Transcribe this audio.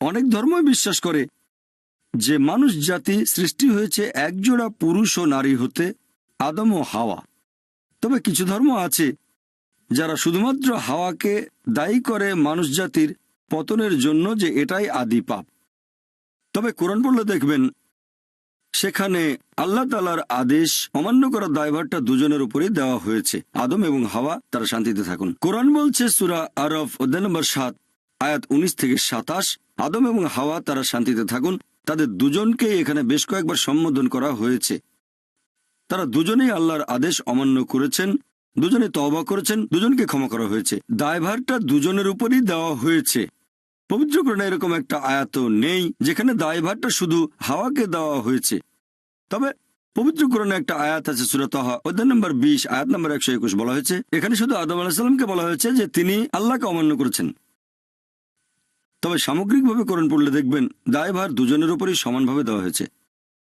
অনেক ধর্মই বিশ্বাস করে। যে মানুষ জাতি সৃষ্টি হয়েছে একজোড়া পুরুষ ও নারী হতে আদম ও হাওয়া। তবে কিছু ধর্ম আছে যারা শুধুমাত্র হাওয়াকে দায়ী করে মানুষ জাতির পতনের জন্য যে এটাই আদি পাপ। তবে কোরআন পড়লে দেখবেন, সেখানে আল্লাহ তালার আদেশ অমান্য করার দায়ভারটা দুজনের উপরেই দেওয়া হয়েছে। আদম এবং হাওয়া, তারা শান্তিতে থাকুন। কোরআন বলছে, সুরা আরফ অধ্যায় নম্বর সাত আয়াত উনিশ থেকে সাতাশ, আদম এবং হাওয়া তারা শান্তিতে থাকুন। তাদের দুজনকে এখানে বেশ কয়েকবার সম্বোধন করা হয়েছে। তারা দুজনেই আল্লাহর আদেশ অমান্য করেছেন, দুজনে তওবা করেছেন, দুজনকে ক্ষমা করা হয়েছে। দায়ভারটা দুজনের উপরই দেওয়া হয়েছে। পবিত্র পবিত্রকরণে এরকম একটা আয়াত নেই, যেখানে দায়ভারটা শুধু হাওয়াকে দেওয়া হয়েছে। তবে পবিত্র পবিত্রকরণে একটা আয়াত আছে সুরতহা অধ্যায় নম্বর বিশ, আয়াত নম্বর একশো একুশ বলা হয়েছে। এখানে শুধু আদম আলাহিসাল্লামকে বলা হয়েছে যে তিনি আল্লাহকে অমান্য করেছেন। তবে সামগ্রিকভাবে করণ পড়লে দেখবেন দায়ভার দুজনের উপরই সমানভাবে দেওয়া হয়েছে।